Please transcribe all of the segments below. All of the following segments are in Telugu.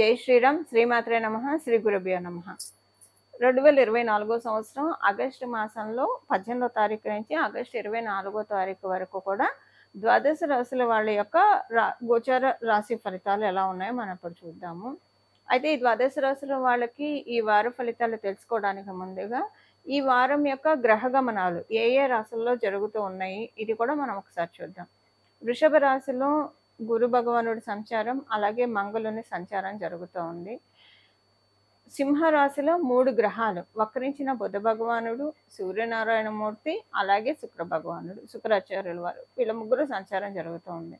జై శ్రీరామ్ శ్రీమాత్రే నమ శ్రీ గురుభ్యో నమ. రెండు వేల ఇరవై నాలుగో సంవత్సరం ఆగస్టు మాసంలో పద్దెనిమిదో తారీఖు నుంచి ఆగస్టు ఇరవై నాలుగో తారీఖు వరకు కూడా ద్వాదశ రాశుల వాళ్ళ యొక్క రా గోచార రాశి ఫలితాలు ఎలా ఉన్నాయో మనం ఇప్పుడు చూద్దాము. అయితే ఈ ద్వాదశ రాశుల వాళ్ళకి ఈ వార ఫలితాలు తెలుసుకోవడానికి ముందుగా ఈ వారం యొక్క గ్రహ గమనాలు ఏ ఏ రాశుల్లో జరుగుతూ ఉన్నాయి ఇది కూడా మనం ఒకసారి చూద్దాం. వృషభ రాశిలో గురు భగవానుడి సంచారం అలాగే మంగళుని సంచారం జరుగుతూ ఉంది. సింహరాశిలో మూడు గ్రహాలు. వక్రించిన బుధ భగవానుడు సూర్యనారాయణమూర్తి అలాగే శుక్ర భగవానుడు శుక్రాచార్యుల వారు. వీళ్ళ ముగ్గురు సంచారం జరుగుతూ ఉంది.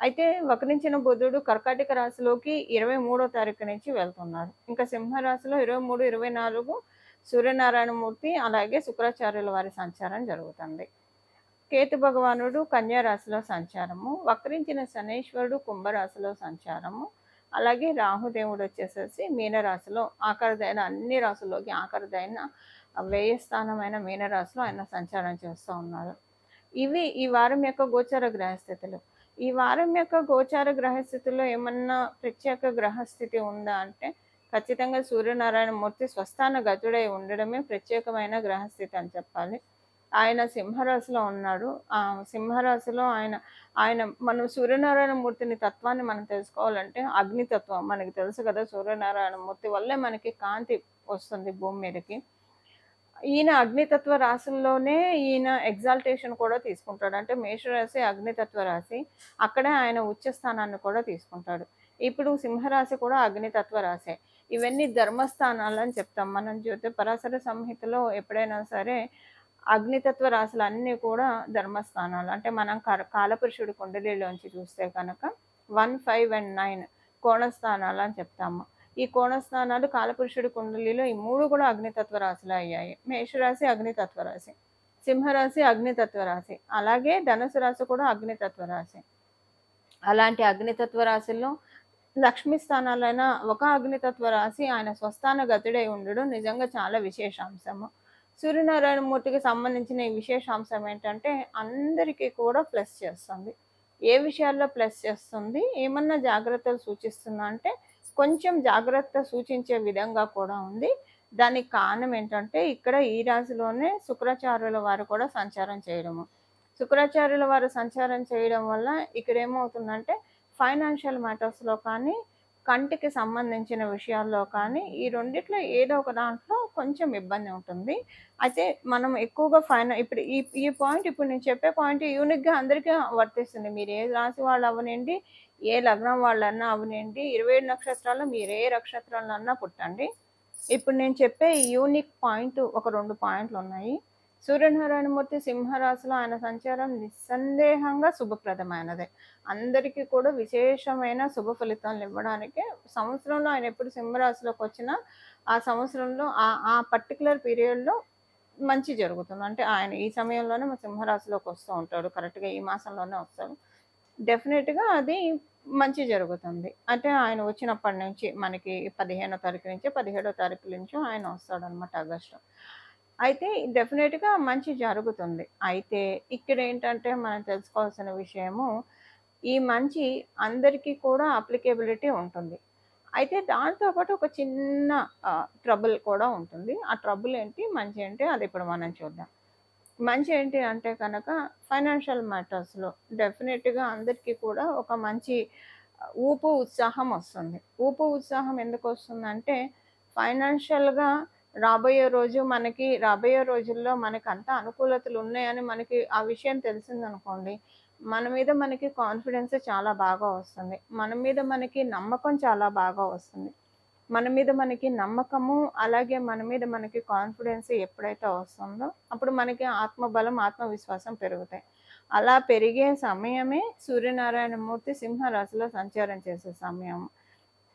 అయితే వక్రించిన బుధుడు కర్కాటక రాశిలోకి ఇరవై మూడో తారీఖు నుంచి వెళ్తున్నారు. ఇంకా సింహరాశిలో ఇరవై మూడు ఇరవై నాలుగు సూర్యనారాయణమూర్తి అలాగే శుక్రాచార్యుల వారి సంచారం జరుగుతుంది. కేతు భగవానుడు కన్యారాశిలో సంచారము వక్రించిన శనేశ్వరుడు కుంభరాశిలో సంచారము అలాగే రాహుదేవుడు వచ్చేసేసి మీనరాశిలో ఆఖరిదైన అన్ని రాశుల్లోకి ఆఖరిదైన వ్యయస్థానమైన మీనరాశిలో ఆయన సంచారం చేస్తూ ఉన్నారు. ఇవి ఈ వారం యొక్క గోచార గ్రహస్థితులు. ఈ వారం యొక్క గోచార గ్రహస్థితిలో ఏమన్నా ప్రత్యేక గ్రహస్థితి ఉందా అంటే ఖచ్చితంగా సూర్యనారాయణ మూర్తి స్వస్థాన గతుడై ఉండడమే ప్రత్యేకమైన గ్రహస్థితి అని చెప్పాలి. ఆయన సింహరాశిలో ఉన్నాడు. ఆ సింహరాశిలో ఆయన ఆయన మనం సూర్యనారాయణ మూర్తిని తత్వాన్ని మనం తెలుసుకోవాలంటే అగ్నితత్వం మనకి తెలుసు కదా సూర్యనారాయణ మూర్తి వల్లే మనకి కాంతి వస్తుంది భూమి మీదకి. ఈయన అగ్నితత్వ రాశుల్లోనే ఈయన ఎగ్జాల్టేషన్ కూడా తీసుకుంటాడు. అంటే మేషరాశి అగ్నితత్వ రాశి అక్కడే ఆయన ఉచ్చ స్థానాన్ని కూడా తీసుకుంటాడు. ఇప్పుడు సింహరాశి కూడా అగ్నితత్వ రాశే. ఇవన్నీ ధర్మస్థానాలు అని చెప్తాం. మనం చూస్తే పరాశర సంహితలో ఎప్పుడైనా సరే అగ్నితత్వ రాశులు అన్నీ కూడా ధర్మస్థానాలు. అంటే మనం కాలపురుషుడు కుండలిలోంచి చూస్తే కనుక వన్ ఫైవ్ అండ్ నైన్ కోణస్థానాలు అని చెప్తాము. ఈ కోణస్థానాలు కాలపురుషుడి కుండలిలో ఈ మూడు కూడా అగ్నితత్వ రాశులు అయ్యాయి. మేషరాశి అగ్నితత్వ రాశి సింహరాశి అగ్నితత్వ రాశి అలాగే ధనుసు రాశి కూడా అగ్నితత్వ రాశి. అలాంటి అగ్నితత్వ రాశుల్లో లక్ష్మీ స్థానాలైన ఒక అగ్నితత్వ రాశి ఆయన స్వస్థాన గతుడై ఉండడం నిజంగా చాలా విశేషాంశము. సూర్యనారాయణ మూర్తికి సంబంధించిన ఈ విశేషాంశం ఏంటంటే అందరికీ కూడా ప్లస్ చేస్తుంది. ఏ విషయాల్లో ప్లస్ చేస్తుంది? ఏమన్నా జాగ్రత్తలు సూచిస్తుందా? అంటే కొంచెం జాగ్రత్త సూచించే విధంగా కూడా ఉంది. దానికి కారణం ఏంటంటే ఇక్కడ ఈ రాశిలోనే శుక్రాచార్యుల వారు కూడా సంచారం చేయడము. శుక్రాచార్యుల వారు సంచారం చేయడం వల్ల ఇక్కడ ఏమవుతుందంటే ఫైనాన్షియల్ మ్యాటర్స్లో కానీ కంటికి సంబంధించిన విషయాల్లో కానీ ఈ రెండిట్లో ఏదో ఒక దాంట్లో కొంచెం ఇబ్బంది ఉంటుంది. అయితే మనం ఎక్కువగా ఫైన ఇప్పుడు ఈ ఈ పాయింట్ ఇప్పుడు నేను చెప్పే పాయింట్ యూనిక్గా అందరికీ వర్తిస్తుంది. మీరు ఏ రాశి వాళ్ళు అవనండి ఏ లగ్నం వాళ్ళన్నా అవనండి ఇరవై ఏడు నక్షత్రాల్లో మీరు ఏ నక్షత్రాలన్నా పుట్టండి. ఇప్పుడు నేను చెప్పే యూనిక్ పాయింట్ ఒక రెండు పాయింట్లు ఉన్నాయి. సూర్యనారాయణమూర్తి సింహరాశిలో ఆయన సంచారం నిస్సందేహంగా శుభప్రదమైనదే. అందరికీ కూడా విశేషమైన శుభ ఫలితాలు ఇవ్వడానికి సంవత్సరంలో ఆయన ఎప్పుడు సింహరాశిలోకి వచ్చినా ఆ సంవత్సరంలో ఆ ఆ పర్టికులర్ పీరియడ్లో మంచి జరుగుతుంది. అంటే ఆయన ఈ సమయంలోనే మా సింహరాశిలోకి వస్తూ ఉంటాడు. కరెక్ట్గా ఈ మాసంలోనే వస్తాడు. డెఫినెట్గా అది మంచి జరుగుతుంది. అంటే ఆయన వచ్చినప్పటి నుంచి మనకి పదిహేనో తారీఖు నుంచి పదిహేడో తారీఖు నుంచి ఆయన వస్తాడు అనమాట ఆగస్టు. అయితే డెఫినెట్గా మంచి జరుగుతుంది. అయితే ఇక్కడ ఏంటంటే మనం తెలుసుకోవాల్సిన విషయము ఈ మంచి అందరికీ కూడా అప్లికేబిలిటీ ఉంటుంది. అయితే దాంతోపాటు ఒక చిన్న ట్రబుల్ కూడా ఉంటుంది. ఆ ట్రబుల్ ఏంటి? మంచి ఏంటి అది ఇప్పుడు మనం చూద్దాం. మంచి ఏంటి అంటే కనుక ఫైనాన్షియల్ మ్యాటర్స్లో డెఫినెట్గా అందరికీ కూడా ఒక మంచి ఊపు ఉత్సాహం వస్తుంది. ఊపు ఉత్సాహం ఎందుకు వస్తుందంటే ఫైనాన్షియల్గా రాబోయే రోజు మనకి రాబోయే రోజుల్లో మనకి అంత అనుకూలతలు ఉన్నాయని మనకి ఆ విషయం తెలిసిందనుకోండి మన మీద మనకి కాన్ఫిడెన్స్ చాలా బాగా వస్తుంది. మన మీద మనకి నమ్మకం చాలా బాగా వస్తుంది. మన మీద మనకి నమ్మకము అలాగే మన మీద మనకి కాన్ఫిడెన్స్ ఎప్పుడైతే వస్తుందో అప్పుడు మనకి ఆత్మబలం ఆత్మవిశ్వాసం పెరుగుతాయి. అలా పెరిగే సమయమే సూర్యనారాయణమూర్తి సింహరాశిలో సంచారం చేసే సమయం.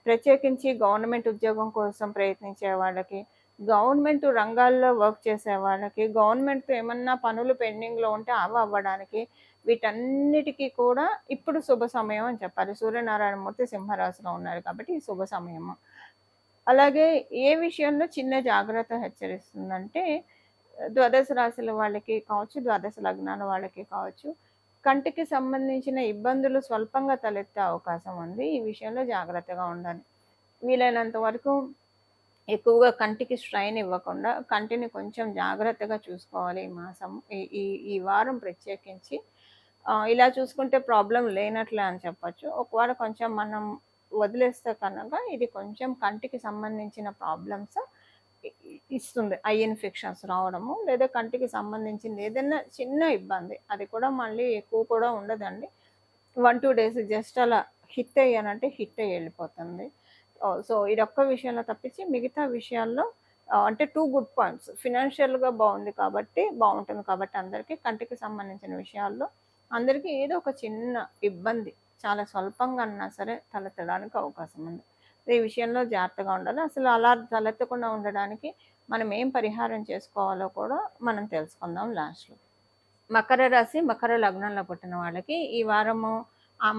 ప్రత్యేకించి గవర్నమెంట్ ఉద్యోగం కోసం ప్రయత్నించే వాళ్ళకి గవర్నమెంట్ రంగాల్లో వర్క్ చేసే వాళ్ళకి గవర్నమెంట్తో ఏమన్నా పనులు పెండింగ్లో ఉంటే అవి అవ్వడానికి వీటన్నిటికీ కూడా ఇప్పుడు శుభ సమయం అని చెప్పాలి. సూర్యనారాయణమూర్తి సింహరాశిలో ఉన్నారు కాబట్టి ఈ శుభ సమయము. అలాగే ఏ విషయంలో చిన్న జాగ్రత్త హెచ్చరిస్తుందంటే ద్వాదశ రాశుల వాళ్ళకి కావచ్చు ద్వాదశ లగ్నాల వాళ్ళకి కావచ్చు కంటికి సంబంధించిన ఇబ్బందులు స్వల్పంగా తలెత్తే అవకాశం ఉంది. ఈ విషయంలో జాగ్రత్తగా ఉండాలి. వీలైనంత వరకు ఎక్కువగా కంటికి స్ట్రైన్ ఇవ్వకుండా కంటిని కొంచెం జాగ్రత్తగా చూసుకోవాలి. ఈ మాసం ఈ ఈ ఈ వారం ప్రత్యేకించి. ఇలా చూసుకుంటే ప్రాబ్లం లేనట్లే అని చెప్పచ్చు. ఒకవేళ కొంచెం మనం వదిలేస్తే కనుక ఇది కొంచెం కంటికి సంబంధించిన ప్రాబ్లమ్స్ ఇస్తుంది. ఐ ఇన్ఫెక్షన్స్ రావడము లేదా కంటికి సంబంధించింది ఏదైనా చిన్న ఇబ్బంది. అది కూడా మళ్ళీ ఎక్కువ కూడా ఉండదండి. వన్ టూ డేస్ జస్ట్ అలా హిట్ అయ్యానంటే హిట్ అయ్యి వెళ్ళిపోతుంది. Uh, సో ఇది ఒక్క విషయంలో తప్పించి మిగతా విషయాల్లో uh, అంటే టూ గుడ్ పాయింట్స్ ఫినాన్షియల్గా బాగుంది కాబట్టి బాగుంటుంది కాబట్టి అందరికీ కంటికి సంబంధించిన విషయాల్లో అందరికీ ఏదో ఒక చిన్న ఇబ్బంది చాలా స్వల్పంగా అన్నా సరే తలెత్తడానికి అవకాశం ఉంది. ఈ విషయంలో జాగ్రత్తగా ఉండాలి. అసలు అలా తలెత్తకుండా ఉండడానికి మనం ఏం పరిహారం చేసుకోవాలో కూడా మనం తెలుసుకుందాం లాస్ట్లో. మకర రాశి మకర లగ్నంలో పుట్టిన వాళ్ళకి ఈ వారము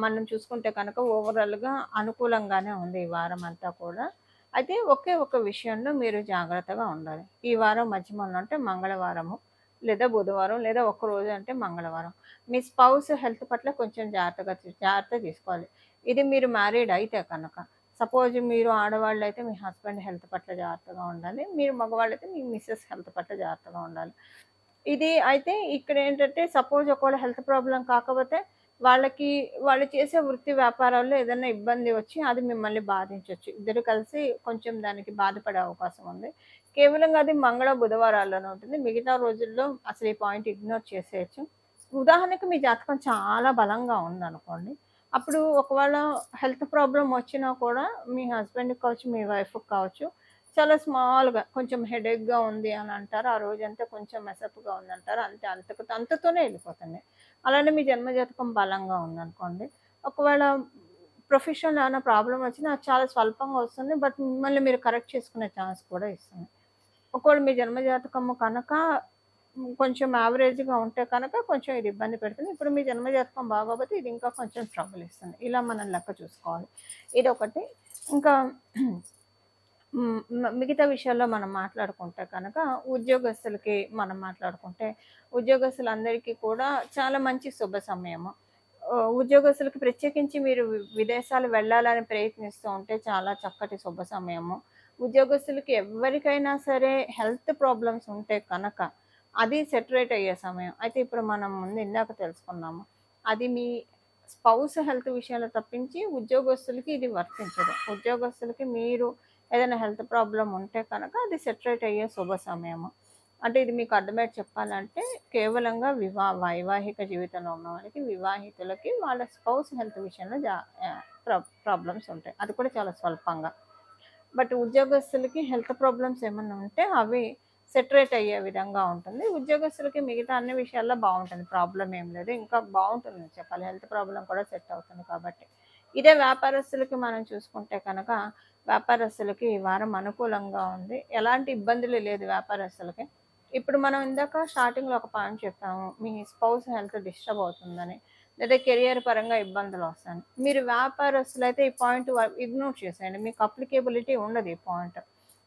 మనం చూసుకుంటే కనుక ఓవరాల్గా అనుకూలంగానే ఉంది ఈ వారం అంతా కూడా. అయితే ఒకే ఒక విషయంలో మీరు జాగ్రత్తగా ఉండాలి. ఈ వారం మధ్యమంలో అంటే మంగళవారము లేదా బుధవారం లేదా ఒక్క రోజు అంటే మంగళవారం. మీ స్పౌస్ హెల్త్ పట్ల కొంచెం జాగ్రత్తగా జాగ్రత్త తీసుకోవాలి. ఇది మీరు మ్యారీడ్ అయితే కనుక సపోజ్ మీరు ఆడవాళ్ళు అయితే మీ హస్బెండ్ హెల్త్ పట్ల జాగ్రత్తగా ఉండాలి మీరు మగవాళ్ళు అయితే మీ మిస్సెస్ హెల్త్ పట్ల జాగ్రత్తగా ఉండాలి. ఇది అయితే ఇక్కడ ఏంటంటే సపోజ్ ఒకవేళ హెల్త్ ప్రాబ్లం కాకపోతే వాళ్ళకి వాళ్ళు చేసే వృత్తి వ్యాపారాల్లో ఏదైనా ఇబ్బంది వచ్చి అది మిమ్మల్ని బాధించవచ్చు ఇద్దరు కలిసి కొంచెం దానికి బాధపడే అవకాశం ఉంది. కేవలం అది మంగళ బుధవారాల్లోనే ఉంటుంది. మిగతా రోజుల్లో అసలు ఈ పాయింట్ ఇగ్నోర్ చేసేయచ్చు. ఉదాహరణకు మీ జాతకం చాలా బలంగా ఉందనుకోండి. అప్పుడు ఒకవేళ హెల్త్ ప్రాబ్లం వచ్చినా కూడా మీ హస్బెండ్కి కావచ్చు మీ వైఫ్కి కావచ్చు చాలా స్మాల్గా కొంచెం హెడేక్గా ఉంది అని అంటారు. ఆ రోజంతా కొంచెం మెసప్గా ఉందంటారు. అంతే అంతకు అంతతోనే వెళ్ళిపోతుంది. అలానే మీ జన్మజాతకం బలంగా ఉందనుకోండి. ఒకవేళ ప్రొఫెషన్ ఏమైనా ప్రాబ్లం వచ్చినా అది చాలా స్వల్పంగా వస్తుంది బట్ మిమ్మల్ని మీరు కరెక్ట్ చేసుకునే ఛాన్స్ కూడా ఇస్తుంది. ఒకవేళ మీ జన్మజాతకము కనుక కొంచెం యావరేజ్గా ఉంటే కనుక కొంచెం ఇది ఇబ్బంది పెడుతుంది. ఇప్పుడు మీ జన్మజాతకం బాగోపోతే ఇది ఇంకా కొంచెం ట్రబుల్ ఇస్తుంది. ఇలా మనం లెక్క చూసుకోవాలి. ఇది ఒకటి ఇంకా మిగతా విషయాల్లో మనం మాట్లాడుకుంటే కనుక ఉద్యోగస్తులకి మనం మాట్లాడుకుంటే ఉద్యోగస్తులందరికీ కూడా చాలా మంచి శుభ సమయము. ఉద్యోగస్తులకి ప్రత్యేకించి మీరు విదేశాలు వెళ్ళాలని ప్రయత్నిస్తూ ఉంటే చాలా చక్కటి శుభ సమయము. ఉద్యోగస్తులకి ఎవరికైనా సరే హెల్త్ ప్రాబ్లమ్స్ ఉంటే కనుక అది సెటరేట్ అయ్యే సమయం. అయితే ఇప్పుడు మనం ముందు ఇందాక తెలుసుకున్నాము. అది మీ స్పౌస్ హెల్త్ విషయాలు తప్పించి ఉద్యోగస్తులకి ఇది వర్తించదు. ఉద్యోగస్తులకి మీరు ఏదైనా హెల్త్ ప్రాబ్లం ఉంటే కనుక అది సెటరేట్ అయ్యే శుభ సమయము. అంటే ఇది మీకు అర్థమై చెప్పాలంటే కేవలంగా వివా వైవాహిక జీవితంలో ఉన్న వాళ్ళకి వివాహితులకి వాళ్ళ స్పౌస్ హెల్త్ విషయంలో జా ప్రాబ్లమ్స్ ఉంటాయి. అది కూడా చాలా స్వల్పంగా. బట్ ఉద్యోగస్తులకి హెల్త్ ప్రాబ్లమ్స్ ఏమైనా ఉంటే అవి సెటరేట్ అయ్యే విధంగా ఉంటుంది. ఉద్యోగస్తులకి మిగతా అన్ని విషయాల్లో బాగుంటుంది. ప్రాబ్లం ఏం లేదు. ఇంకా బాగుంటుంది. చెప్పాలి. హెల్త్ ప్రాబ్లం కూడా సెట్ అవుతుంది కాబట్టి. ఇదే వ్యాపారస్తులకి మనం చూసుకుంటే కనుక వ్యాపారస్తులకి ఈ వారం అనుకూలంగా ఉంది. ఎలాంటి ఇబ్బందులు లేదు వ్యాపారస్తులకి. ఇప్పుడు మనం ఇందాక స్టార్టింగ్లో ఒక పాయింట్ చెప్పాము. మీ స్పౌస్ హెల్త్ డిస్టర్బ్ అవుతుందని లేదా కెరియర్ పరంగా ఇబ్బందులు వస్తాయి మీరు వ్యాపారస్తులు అయితే ఈ పాయింట్ ఇగ్నోర్ చేసేయండి. మీకు అప్లికేబిలిటీ ఉండదు ఈ పాయింట్.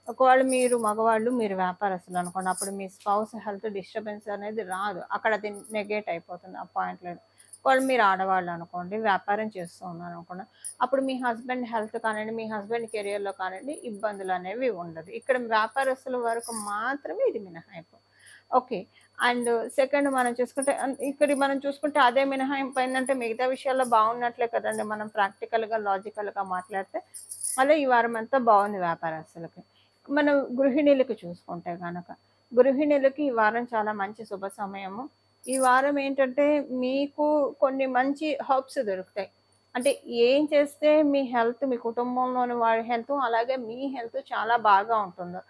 ఒకవేళ మీరు మగవాళ్ళు మీరు వ్యాపారస్తులు అనుకోండి అప్పుడు మీ స్పౌస్ హెల్త్ డిస్టర్బెన్స్ అనేది రాదు. అక్కడ అది నెగేట్ అయిపోతుంది. ఆ పాయింట్ లేదు. ఒకవేళ మీరు ఆడవాళ్ళు అనుకోండి వ్యాపారం చేస్తూ ఉన్నారు అనుకోండి అప్పుడు మీ హస్బెండ్ హెల్త్ కానివ్వండి మీ హస్బెండ్ కెరియర్లో కానివ్వండి ఇబ్బందులు అనేవి ఉండదు. ఇక్కడ వ్యాపారస్తుల వరకు మాత్రమే ఇది మినహాయింపు. ఓకే. అండ్ సెకండ్ మనం చూసుకుంటే ఇక్కడ మనం చూసుకుంటే అదే మినహాయింపు ఏంటంటే మిగతా విషయాల్లో బాగున్నట్లే కదండి మనం ప్రాక్టికల్గా లాజికల్గా మాట్లాడితే అలా ఈ వారం అంతా బాగుంది వ్యాపారస్తులకి. మనం గృహిణులకి చూసుకుంటే కనుక గృహిణులకి ఈ వారం చాలా మంచి శుభ సమయము. ఈ వారం ఏంటంటే మీకు కొన్ని మంచి హర్బ్స్ దొరుకుతాయి. అంటే ఏం చేస్తే మీ హెల్త్ మీ కుటుంబంలోని వారి హెల్త్ అలాగే మీ హెల్త్ చాలా బాగా ఉంటుందో.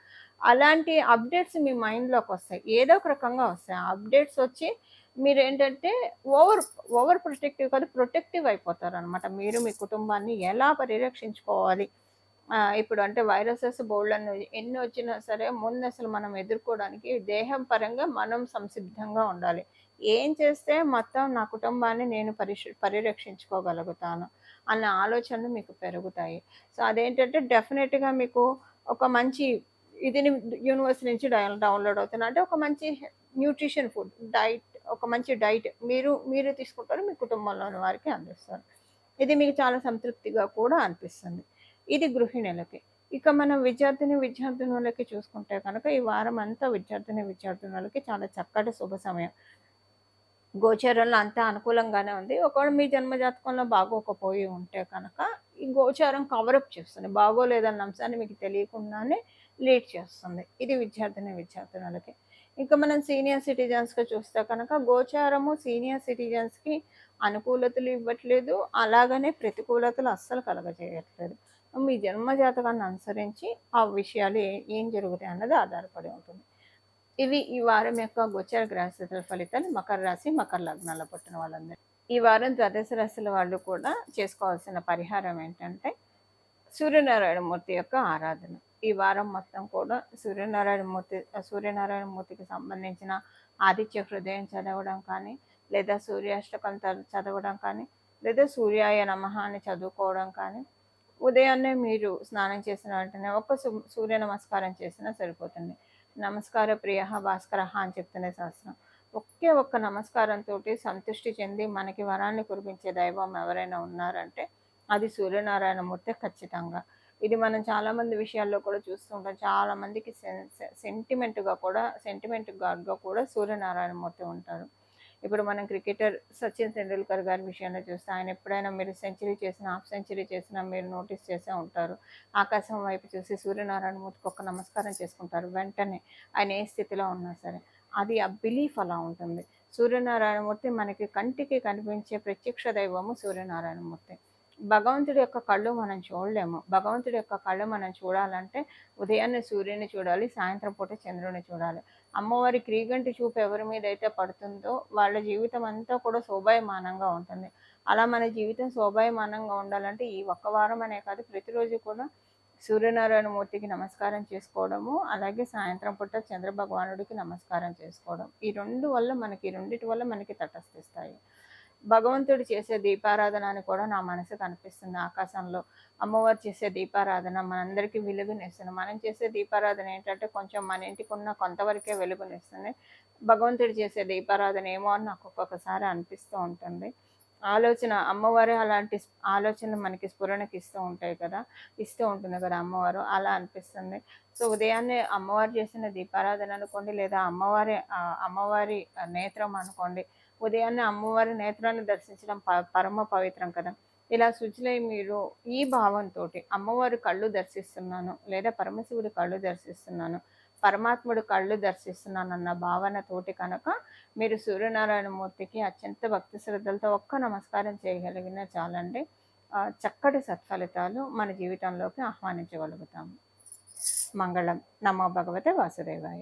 అలాంటి అప్డేట్స్ మీ మైండ్లోకి వస్తాయి. ఏదో ఒక రకంగా వస్తాయి. ఆ అప్డేట్స్ వచ్చి మీరు ఏంటంటే ఓవర్ ఓవర్ ప్రొటెక్టివ్ కాదు ప్రొటెక్టివ్ అయిపోతారు అనమాట మీరు మీ కుటుంబాన్ని ఎలా పరిరక్షించుకోవాలి? ఇప్పుడు అంటే వైరసెస్ బోల్డ్లను ఎన్ని వచ్చినా సరే ముందు అసలు మనం ఎదుర్కోవడానికి దేహం పరంగా మనం సంసిద్ధంగా ఉండాలి. ఏం చేస్తే మొత్తం నా కుటుంబాన్ని నేను పరిష పరిరక్షించుకోగలుగుతాను అన్న ఆలోచనలు మీకు పెరుగుతాయి. సో అదేంటంటే డెఫినెట్గా మీకు ఒక మంచి ఇది యూనివర్స్ నుంచి డౌన్లోడ్ అవుతుంది. అంటే ఒక మంచి న్యూట్రిషన్ ఫుడ్ డైట్ ఒక మంచి డైట్ మీరు మీరు తీసుకుంటారు మీ కుటుంబంలోని వారికి అందిస్తారు. ఇది మీకు చాలా సంతృప్తిగా కూడా అనిపిస్తుంది. ఇది గృహిణులకి. ఇక మనం విద్యార్థిని విద్యార్థినులకి చూసుకుంటే కనుక ఈ వారం అంతా విద్యార్థిని విద్యార్థినులకి చాలా చక్కటి శుభ సమయం. గోచారంలో అంతా అనుకూలంగానే ఉంది. ఒకవేళ మీ జన్మజాతకంలో బాగోకపోయి ఉంటే కనుక ఈ గోచారం కవరప్ చేస్తుంది. బాగోలేదన్న అంశాన్ని మీకు తెలియకుండానే లీడ్ చేస్తుంది. ఇది విద్యార్థిని విద్యార్థినులకి. ఇంకా మనం సీనియర్ సిటిజన్స్గా చూస్తే కనుక గోచారము సీనియర్ సిటిజన్స్కి అనుకూలతలు ఇవ్వట్లేదు. అలాగనే ప్రతికూలతలు అస్సలు కలగజేయట్లేదు. మీ జన్మ జాతకాన్ని అనుసరించి ఆ విషయాలు ఏం జరుగుతాయి అన్నది ఆధారపడి ఉంటుంది. ఇవి ఈ వారం యొక్క గోచర గ్రహస్థితుల ఫలితాలు మకర రాశి మకర లగ్నాల్లో పుట్టిన వాళ్ళందరూ. ఈ వారం ద్వాదశ రాశుల వాళ్ళు కూడా చేసుకోవాల్సిన పరిహారం ఏంటంటే సూర్యనారాయణ మూర్తి యొక్క ఆరాధన. ఈ వారం మొత్తం కూడా సూర్యనారాయణ మూర్తి సూర్యనారాయణ మూర్తికి సంబంధించిన ఆదిత్య హృదయం చదవడం కానీ లేదా సూర్యాష్టకం చదవడం కానీ లేదా సూర్యాయ నమః అని చదువుకోవడం కానీ ఉదయాన్నే మీరు స్నానం చేసిన వెంటనే ఒక సూ సూర్య నమస్కారం చేసినా సరిపోతుంది. నమస్కార ప్రియ భాస్కర అని చెప్తున్న శాస్త్రం ఒకే ఒక్క నమస్కారంతో సంతృష్టి చెంది మనకి వరాన్ని కురిపించే దైవం ఎవరైనా ఉన్నారంటే అది సూర్యనారాయణ మూర్తి ఖచ్చితంగా. ఇది మనం చాలామంది విషయాల్లో కూడా చూస్తుంటాం. చాలామందికి సెంటిమెంట్గా కూడా సెంటిమెంట్ గాడ్గా కూడా సూర్యనారాయణ మూర్తి ఉంటారు. ఇప్పుడు మనం క్రికెటర్ సచిన్ తెండూల్కర్ గారి విషయంలో చూస్తే ఆయన ఎప్పుడైనా మీరు సెంచరీ చేసిన హాఫ్ సెంచరీ చేసినా మీరు నోటీస్ చేసే ఉంటారు. ఆకాశం వైపు చూసి సూర్యనారాయణ మూర్తికి ఒక నమస్కారం చేసుకుంటారు. వెంటనే ఆయన ఏ స్థితిలో ఉన్నా సరే అది ఆ బిలీఫ్ అలా ఉంటుంది. సూర్యనారాయణమూర్తి మనకి కంటికి కనిపించే ప్రత్యక్ష దైవము సూర్యనారాయణమూర్తి భగవంతుడి యొక్క కళ్ళు మనం చూడలేము. భగవంతుడి యొక్క కళ్ళు మనం చూడాలంటే ఉదయాన్నే సూర్యుని చూడాలి సాయంత్రం పూట చంద్రుని చూడాలి. అమ్మవారి క్రీగంటి చూపు ఎవరి మీద అయితే పడుతుందో వాళ్ళ జీవితం అంతా కూడా శోభాయమానంగా ఉంటుంది. అలా మన జీవితం శోభాయమానంగా ఉండాలంటే ఈ ఒక్క వారం అనే కాదు ప్రతిరోజు కూడా సూర్యనారాయణ మూర్తికి నమస్కారం చేసుకోవడము అలాగే సాయంత్రం పూట చంద్ర భగవానుడికి నమస్కారం చేసుకోవడం. ఈ రెండు వల్ల మనకి రెండిటి వల్ల మనకి తటస్థిస్తాయి. భగవంతుడు చేసే దీపారాధన అని కూడా నా మనసుకు అనిపిస్తుంది ఆకాశంలో. అమ్మవారు చేసే దీపారాధన మనందరికీ వెలుగునిస్తుంది మనం చేసే దీపారాధన ఏంటంటే కొంచెం మన ఇంటికి ఉన్న కొంతవరకే వెలుగునిస్తుంది భగవంతుడు చేసే దీపారాధన ఏమో అని నాకు ఒక్కొక్కసారి అనిపిస్తూ ఉంటుంది. ఆలోచన అమ్మవారే అలాంటి ఆలోచనలు మనకి స్ఫురణకి ఇస్తూ ఉంటాయి కదా ఇస్తూ ఉంటుంది కదా అమ్మవారు అలా అనిపిస్తుంది. సో ఉదయాన్నే అమ్మవారు చేసిన దీపారాధన అనుకోండి లేదా అమ్మవారి అమ్మవారి నేత్రం అనుకోండి ఉదయాన్నే అమ్మవారి నేత్రాన్ని దర్శించడం ప- పరమ పవిత్రం కదా. ఇలా శుచిలై మీరు ఈ భావంతో అమ్మవారి కళ్ళు దర్శిస్తున్నాను లేదా పరమశివుడి కళ్ళు దర్శిస్తున్నాను పరమాత్ముడు కళ్ళు దర్శిస్తున్నానన్న భావనతోటి కనుక మీరు సూర్యనారాయణ మూర్తికి అత్యంత భక్తి శ్రద్ధలతో ఒక్క నమస్కారం చేయగలిగిన చాలండి. చక్కటి సత్ఫలితాలు మన జీవితంలోకి ఆహ్వానించగలుగుతాము మంగళం. నమో భగవతే వాసుదేవాయ.